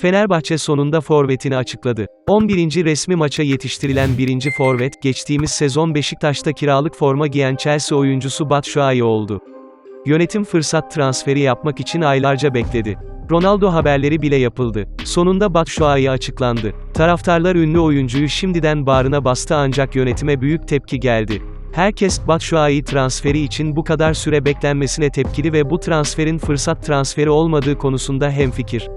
Fenerbahçe sonunda forvetini açıkladı. 11. resmi maça yetiştirilen birinci forvet, geçtiğimiz sezon Beşiktaş'ta kiralık forma giyen Chelsea oyuncusu Batshuayi oldu. Yönetim fırsat transferi yapmak için aylarca bekledi. Ronaldo haberleri bile yapıldı. Sonunda Batshuayi açıklandı. Taraftarlar ünlü oyuncuyu şimdiden bağrına bastı ancak yönetime büyük tepki geldi. Herkes, Batshuayi transferi için bu kadar süre beklenmesine tepkili ve bu transferin fırsat transferi olmadığı konusunda hemfikir.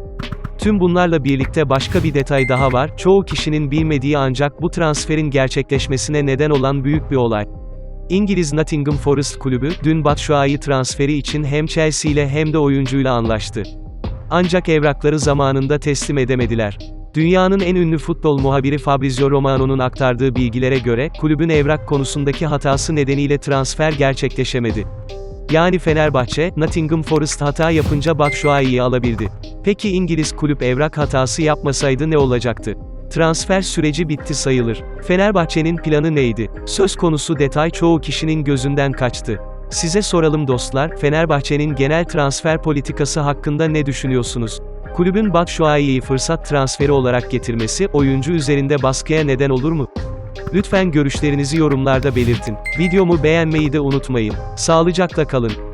Tüm bunlarla birlikte başka bir detay daha var, çoğu kişinin bilmediği ancak bu transferin gerçekleşmesine neden olan büyük bir olay. İngiliz Nottingham Forest kulübü, dün Batshuayi transferi için hem Chelsea ile hem de oyuncuyla anlaştı. Ancak evrakları zamanında teslim edemediler. Dünyanın en ünlü futbol muhabiri Fabrizio Romano'nun aktardığı bilgilere göre, kulübün evrak konusundaki hatası nedeniyle transfer gerçekleşemedi. Yani Fenerbahçe, Nottingham Forest hata yapınca Batshuayi'yi alabildi. Peki İngiliz kulüp evrak hatası yapmasaydı ne olacaktı? Transfer süreci bitti sayılır. Fenerbahçe'nin planı neydi? Söz konusu detay çoğu kişinin gözünden kaçtı. Size soralım dostlar, Fenerbahçe'nin genel transfer politikası hakkında ne düşünüyorsunuz? Kulübün Batshuayi'yi fırsat transferi olarak getirmesi, oyuncu üzerinde baskıya neden olur mu? Lütfen görüşlerinizi yorumlarda belirtin. Videomu beğenmeyi de unutmayın. Sağlıcakla kalın.